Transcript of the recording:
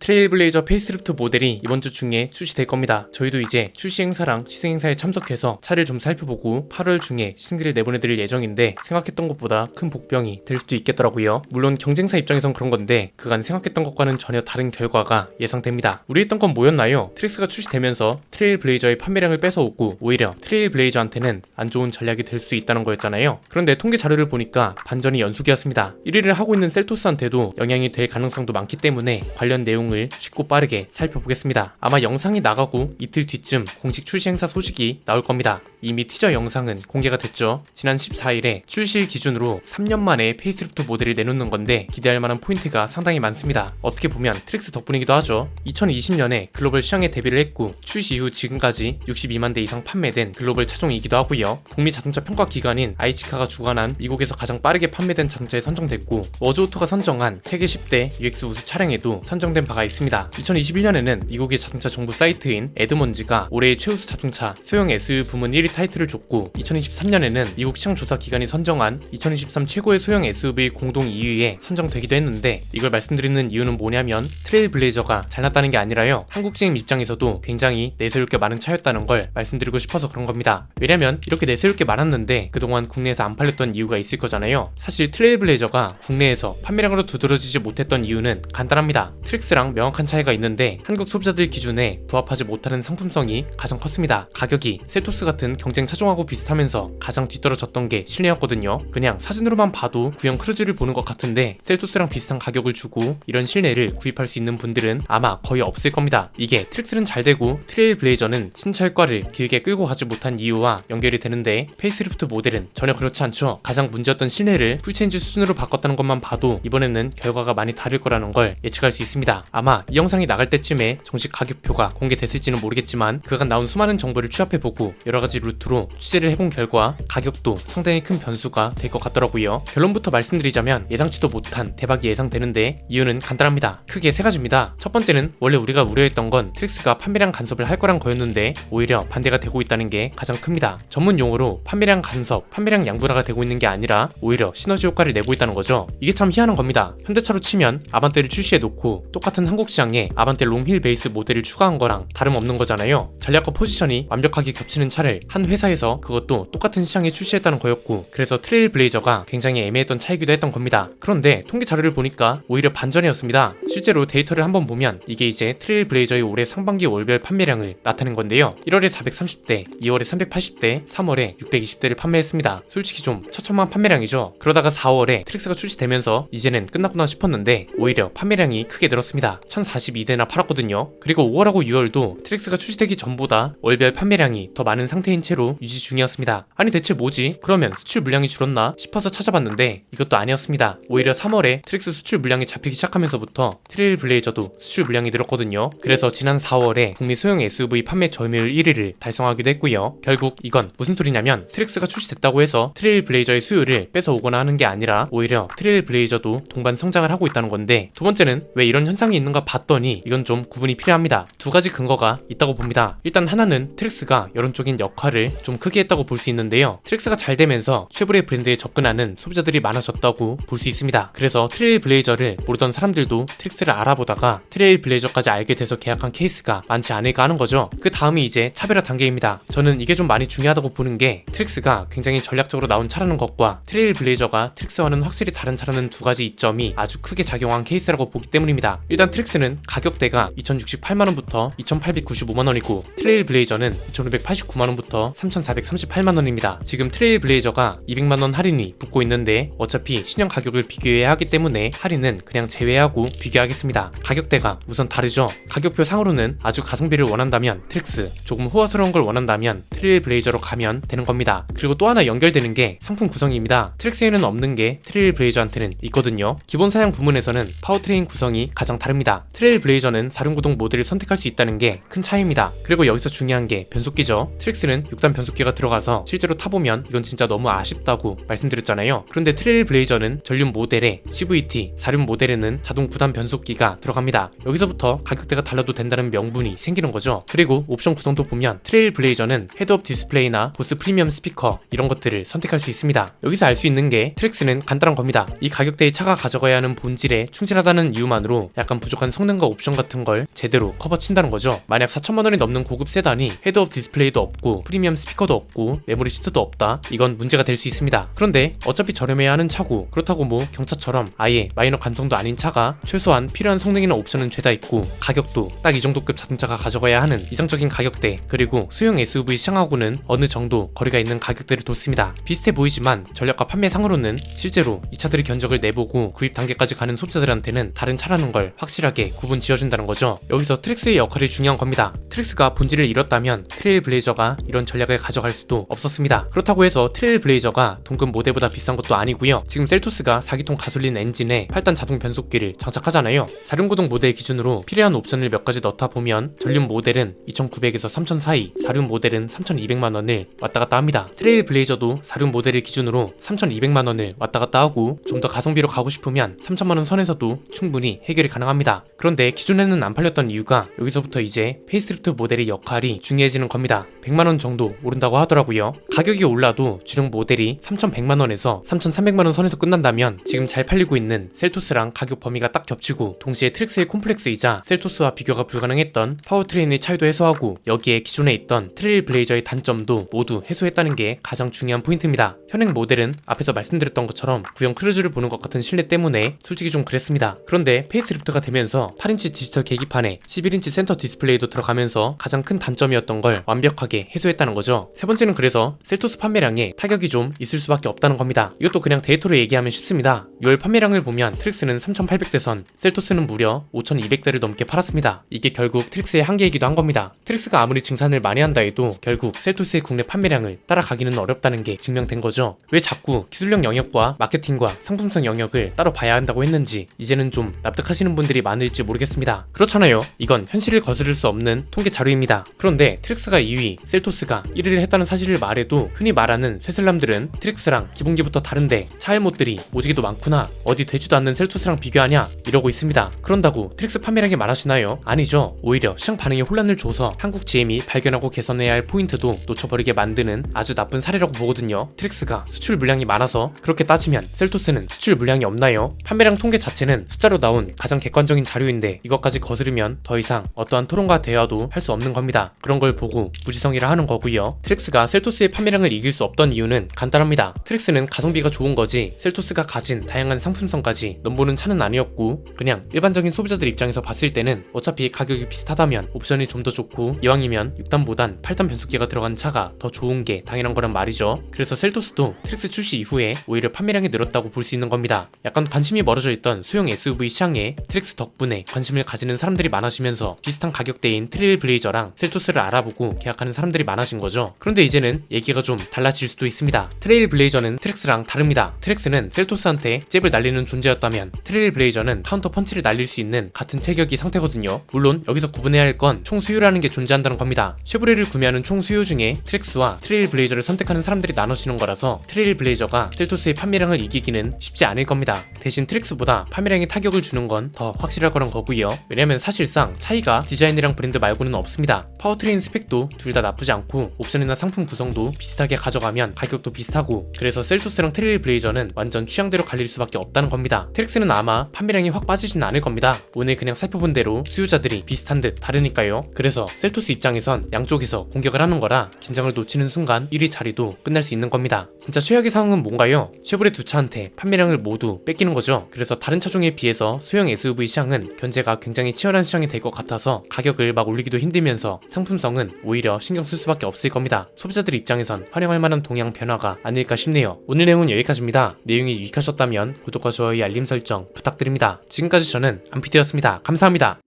트레일블레이저 페이스리프트 모델이 이번 주 중에 출시될 겁니다. 저희도 이제 출시 행사랑 시승 행사에 참석해서 차를 좀 살펴보고 8월 중에 시승기를 내보내드릴 예정인데 생각했던 것보다 큰 복병이 될 수도 있겠더라고요. 물론 경쟁사 입장에선 그런 건데 그간 생각했던 것과는 전혀 다른 결과가 예상됩니다. 우리 했던 건 뭐였나요? 트릭스가 출시되면서 트레일블레이저의 판매량을 뺏어오고 오히려 트레일블레이저한테는 안 좋은 전략이 될 수 있다는 거였잖아요. 그런데 통계 자료를 보니까 반전이 연속이었습니다. 1위를 하고 있는 셀토스한테도 영향이 될 가능성도 많기 때문에 관련 내용 을 쉽고 빠르게 살펴보겠습니다. 아마 영상이 나가고 이틀 뒤쯤 공식 출시 행사 소식이 나올 겁니다. 이미 티저 영상은 공개가 됐죠. 지난 14일에 출시일 기준으로 3년 만에 페이스리프트 모델을 내놓는 건데 기대할 만한 포인트가 상당히 많습니다. 어떻게 보면 트릭스 덕분이기도 하죠. 2020년에 글로벌 시장에 데뷔를 했고 출시 이후 지금까지 62만 대 이상 판매된 글로벌 차종이기도 하고요. 북미 자동차 평가 기관인 아이치카가 주관한 미국에서 가장 빠르게 판매된 자동차에 선정됐고 워즈오토가 선정한 세계 10대 UX 우수 차량에도 선정된 바가 있습니다. 2021년에는 미국의 자동차 정부 사이트인 에드먼즈가 올해의 최우수 자동차 소형 SUV 부문 1위 타이틀을 줬고 2023년에는 미국 시장 조사 기관이 선정한 2023 최고의 소형 SUV 공동 2위에 선정되기도 했는데 이걸 말씀드리는 이유는 뭐냐면 트레일블레이저가 잘났다는 게 아니라요. 한국 시민 입장에서도 굉장히 내세울 게 많은 차였다는 걸 말씀드리고 싶어서 그런 겁니다. 왜냐면 이렇게 내세울 게 많았는데 그동안 국내에서 안 팔렸던 이유가 있을 거잖아요. 사실 트레일블레이저가 국내에서 판매량으로 두드러지지 못했던 이유는 간단합니다. 트릭스랑 명확한 차이가 있는데 한국 소비자들 기준에 부합하지 못하는 상품성이 가장 컸습니다. 가격이 셀토스 같은 경쟁 차종하고 비슷하면서 가장 뒤떨어졌던 게 실내였거든요. 그냥 사진으로만 봐도 구형 크루즈를 보는 것 같은데 셀토스랑 비슷한 가격을 주고 이런 실내를 구입할 수 있는 분들은 아마 거의 없을 겁니다. 이게 트릭스는 잘 되고 트레일 블레이저는 신차일과를 길게 끌고 가지 못한 이유와 연결이 되는데 페이스리프트 모델은 전혀 그렇지 않죠. 가장 문제였던 실내를 풀체인지 수준으로 바꿨다는 것만 봐도 이번에는 결과가 많이 다를 거라는 걸 예측할 수 있습니다. 아마 이 영상이 나갈 때쯤에 정식 가격표가 공개됐을지는 모르겠지만 그간 나온 수많은 정보를 취합해보고 여러 가지 루트로 취재를 해본 결과 가격도 상당히 큰 변수가 될 것 같더라고요. 결론부터 말씀드리자면 예상치도 못한 대박이 예상되는데 이유는 간단합니다. 크게 세 가지입니다. 첫 번째는 원래 우리가 우려했던 건 트릭스가 판매량 간섭을 할 거란 거였는데 오히려 반대가 되고 있다는 게 가장 큽니다. 전문 용어로 판매량 간섭, 판매량 양분화가 되고 있는 게 아니라 오히려 시너지 효과를 내고 있다는 거죠. 이게 참 희한한 겁니다. 현대차로 치면 아반떼를 출시해 놓고 똑같은 한국 시장에 아반떼 롱힐 베이스 모델을 추가한 거랑 다름없는 거잖아요. 전략과 포지션이 완벽하게 겹치는 차를 한 회사에서 그것도 똑같은 시장에 출시했다는 거였고 그래서 트레일 블레이저가 굉장히 애매했던 차이기도 했던 겁니다. 그런데 통계 자료를 보니까 오히려 반전이었습니다. 실제로 데이터를 한번 보면 이게 이제 트레일 블레이저의 올해 상반기 월별 판매량을 나타낸 건데요. 1월에 430대, 2월에 380대, 3월에 620대를 판매했습니다. 솔직히 좀 처참한 판매량이죠. 그러다가 4월에 트릭스가 출시되면서 이제는 끝났구나 싶었는데 오히려 판매량이 크게 늘었습니다. 1042대나 팔았거든요. 그리고 5월하고 6월도 트릭스가 출시되기 전보다 월별 판매량이 더 많은 상태인 채로 유지 중이었습니다. 아니 대체 뭐지? 그러면 수출 물량이 줄었나 싶어서 찾아봤는데 이것도 아니었습니다. 오히려 3월에 트릭스 수출 물량이 잡히기 시작하면서부터 트레일 블레이저도 수출 물량이 늘었거든요. 그래서 지난 4월에 북미 소형 SUV 판매 점유율 1위를 달성하기도 했고요. 결국 이건 무슨 소리냐면 트릭스가 출시됐다고 해서 트레일 블레이저의 수요를 뺏어오거나 하는 게 아니라 오히려 트레일 블레이저도 동반 성장을 하고 있다는 건데 두 번째는 왜 이런 현상이 있는가 봤더니 이건 좀 구분이 필요합니다. 두 가지 근거가 있다고 봅니다. 일단 하나는 트릭스가 여론적인 역할을 좀 크게 했다고 볼 수 있는데요. 트릭스가 잘 되면서 쉐보레 브랜드에 접근하는 소비자들이 많아졌다고 볼 수 있습니다. 그래서 트레일 블레이저를 모르던 사람들도 트릭스를 알아보다가 트레일 블레이저까지 알게 돼서 계약한 케이스가 많지 않을까 하는 거죠. 그 다음이 이제 차별화 단계입니다. 저는 이게 좀 많이 중요하다고 보는 게 트릭스가 굉장히 전략적으로 나온 차라는 것과 트레일 블레이저가 트릭스와는 확실히 다른 차라는 두 가지 이점이 아주 크게 작용한 케이스라고 보기 때문입니다. 일단 트릭스는 가격대가 2,068만원부터 2,895만원이고 트레일 블레이저는 2,589만원부터 3,438만원입니다. 지금 트레일 블레이저가 200만원 할인이 붙고 있는데 어차피 신형 가격을 비교해야 하기 때문에 할인은 그냥 제외하고 비교하겠습니다. 가격대가 우선 다르죠. 가격표 상으로는 아주 가성비를 원한다면 트릭스, 조금 호화스러운 걸 원한다면 트레일 블레이저로 가면 되는 겁니다. 그리고 또 하나 연결되는 게 상품 구성입니다. 트랙스에는 없는 게 트레일 블레이저한테는 있거든요. 기본 사양 부문에서는 파워트레인 구성이 가장 다릅니다. 트레일 블레이저는 4륜구동 모델을 선택할 수 있다는 게 큰 차이입니다. 그리고 여기서 중요한 게 변속기죠. 트랙스는 6단 변속기가 들어가서 실제로 타보면 이건 진짜 너무 아쉽다고 말씀드렸잖아요. 그런데 트레일 블레이저는 전륜 모델에 CVT, 4륜 모델에는 자동 9단 변속기가 들어갑니다. 여기서부터 가격대가 달라도 된다는 명분이 생기는 거죠. 그리고 옵션 구성도 보면 트레일 블레이저는 헤드업 디스플레이나 보스 프리미엄 스피커 이런 것들을 선택할 수 있습니다. 여기서 알 수 있는 게 트랙스는 간단한 겁니다. 이 가격대의 차가 가져가야 하는 본질에 충실하다는 이유만으로 약간 부족한 성능과 옵션 같은 걸 제대로 커버친다는 거죠. 만약 4천만 원이 넘는 고급 세단이 헤드업 디스플레이도 없고 프리미엄 스피커도 없고 메모리 시트도 없다. 이건 문제가 될 수 있습니다. 그런데 어차피 저렴해야 하는 차고 그렇다고 뭐 경차처럼 아예 마이너 감성도 아닌 차가 최소한 필요한 성능이나 옵션은 죄다 있고 가격도 딱 이 정도급 자동차가 가져가야 하는 이상적인 가격대 그리고 소형 SUV 시장하고는 어느 정도 거리가 있는 가격대를 뒀습니다. 비슷해 보이지만 전략과 판매상으로는 실제로 이 차들의 견적을 내보고 구입 단계까지 가는 소비자들한테는 다른 차라는 걸 확실하게 구분 지어준다는 거죠. 여기서 트랙스의 역할이 중요한 겁니다. 트랙스가 본질을 잃었다면 트레일 블레이저가 이런 전략을 가져갈 수도 없었습니다. 그렇다고 해서 트레일 블레이저가 동급 모델보다 비싼 것도 아니고요. 지금 셀토스가 4기통 가솔린 엔진에 8단 자동 변속기를 장착하잖아요. 사륜구동 모델 기준으로 필요한 옵션을 몇 가지 넣다 보면 전륜 모델은 2,900에서 3,000 사이, 사륜 모델은 3,200만 원을 왔다 갔다 합니다. 트레일 블레이저도 사륜 모델을 기준으로 3,200만 원을 왔다 갔다 하고 좀 더 가성비로 가고 싶으면 3천만 원 선에서도 충분히 해결이 가능합니다. 그런데 기존에는 안 팔렸던 이유가 여기서부터 이제 페이스리프트 모델의 역할이 중요해지는 겁니다. 100만 원 정도 오른다고 하더라고요. 가격이 올라도 주력 모델이 3,100만 원에서 3,300만 원 선에서 끝난다면 지금 잘 팔리고 있는 셀토스랑 가격 범위가 딱 겹치고 동시에 트랙스의 콤플렉스이자 셀토스와 비교가 불가능했던 파워트레인의 차이도 해소하고 여기에 기존에 있던 트레일 블레이저의 단점도 모두 해소했다는 게 가장 중요한 포인트입니다. 현행 모델은 앞에서 말씀드렸던 것처럼 구형 크루즈를 보는 것 같은 실내 때문에 솔직히 좀 그랬습니다. 그런데 페이스리프트가 되면서 8인치 디지털 계기판에 11인치 센터 디스플레이도 들어가면서 가장 큰 단점이었던 걸 완벽하게 해소했다는 거죠. 세 번째는 그래서 셀토스 판매량에 타격이 좀 있을 수밖에 없다는 겁니다. 이것도 그냥 데이터로 얘기하면 쉽습니다. 6월 판매량을 보면 트릭스는 3,800대 선, 셀토스는 무려 5,200대를 넘게 팔았습니다. 이게 결국 트릭스의 한계이기도 한 겁니다. 트릭스가 아무리 증산을 많이 한다 해도 결국 셀토스의 국내 판매량을 따라가기는 어렵다는 게 증명된 거죠. 왜 자꾸 기술력 영역과 마케팅과 상품성 영역을 따로 봐야 한다고 했는지 이제는 좀 납득하시는 분들이 많을지 모르겠습니다. 그렇잖아요. 이건 현실을 거스를 수 없는 통계 자료입니다. 그런데 트릭스가 2위, 셀토스가 1위를 했다는 사실을 말해도 흔히 말하는 쇠슬람들은 트릭스랑 기본기부터 다른데 차일못들이 오지게도 많구나 어디 되지도 않는 셀토스랑 비교하냐 이러고 있습니다. 그런다고 트릭스 판매량이 많아지나요? 아니죠. 오히려 시장 반응에 혼란을 줘서 한국 GM이 발견하고 개선해야 할 포인트도 놓쳐버리게 만드는 아주 나쁜 사례라고 보거든요. 트릭스가 수출 물량이 많아서 그렇게 따지면 셀토스는 수출 물량이 없나요? 판매량 통계 자체는 숫자로 나온 가장 객관적인 자료인데 이것까지 거스르면 더 이상 어떠한 토론과 대화도 할 수 없는 겁니다. 그런 걸 보고 무지성이라 하는 거고요. 트릭스가 셀토스의 판매량을 이길 수 없던 이유는 간단합니다. 트릭스는 가성비가 좋은 거지 셀토스가 가진 다양한 상품성까지 넘보는 차는 아니었고 그냥 일반적인 소비자들 입장에서 봤을 때는 어차피 가격이 비슷하다면 옵션이 좀 더 좋고 이왕이면 6단보단 8단 변속기가 들어간 차가 더 좋은 게 당연한 거란 말이죠. 그래서 셀토스도 트릭스 출시 이후에 오히려 판매량이 늘었다고 볼 수 있는 겁니다. 약간 관심이 멀어져 있던 소형 SUV 시장에 트릭스 덕분에 관심을 가지는 사람들이 많아지면서 비슷한 가격대인 트레일 블레이저랑 셀토스를 알아보고 계약하는 사람들이 많아 진 거죠. 그런데 이제는 얘기가 좀 달라질 수도 있습니다. 트레일 블레이저는 트랙스랑 다릅니다. 트랙스는 셀토스한테 잽을 날리는 존재였다면 트레일 블레이저는 카운터 펀치를 날릴 수 있는 같은 체격이 상태거든요. 물론 여기서 구분해야 할 건 총 수요라는 게 존재한다는 겁니다. 쉐보레를 구매하는 총 수요 중에 트랙스와 트레일 블레이저를 선택하는 사람들이 나눠지는 거라서 트레일 블레이저가 셀토스의 판매량을 이기기는 쉽지 않을 겁니다. 대신 트랙스보다 판매량에 타격을 주는 건 더 확실할 거란 거고요. 왜냐면 사실상 차이가 디자인이랑 브랜드 말고는 없습니다. 파워트레인 스펙도 둘 다 나쁘지 않고 옵션이나 상품 구성도 비슷하게 가져가면 가격도 비슷하고 그래서 셀토스랑 트레일 블레이저는 완전 취향대로 갈릴 수밖에 없다는 겁니다. 트랙스는 아마 판매량이 확 빠지진 않을 겁니다. 오늘 그냥 살펴본 대로 수요자들이 비슷한 듯 다르니까요. 그래서 셀토스 입장에선 양쪽에서 공격을 하는 거라 긴장을 놓치는 순간 1위 자리도 끝날 수 있는 겁니다. 진짜 최악의 상황은 뭔가요? 쉐보레 두 차한테 판매량을 모두 뺏기는 거죠. 그래서 다른 차종에 비해서 소형 SUV 시장은 견제가 굉장히 치열한 시장이 될 것 같아서 가격을 막 올리기도 힘들면서 상품성은 오히려 신경 쓸 수밖에 없을 겁니다. 소비자들 입장에선 활용할 만한 동향 변화가 아닐까 싶네요. 오늘 내용은 여기까지입니다. 내용이 유익하셨다면 구독과 좋아요 알림 설정 부탁드립니다. 지금까지 저는 안피디였습니다. 감사합니다.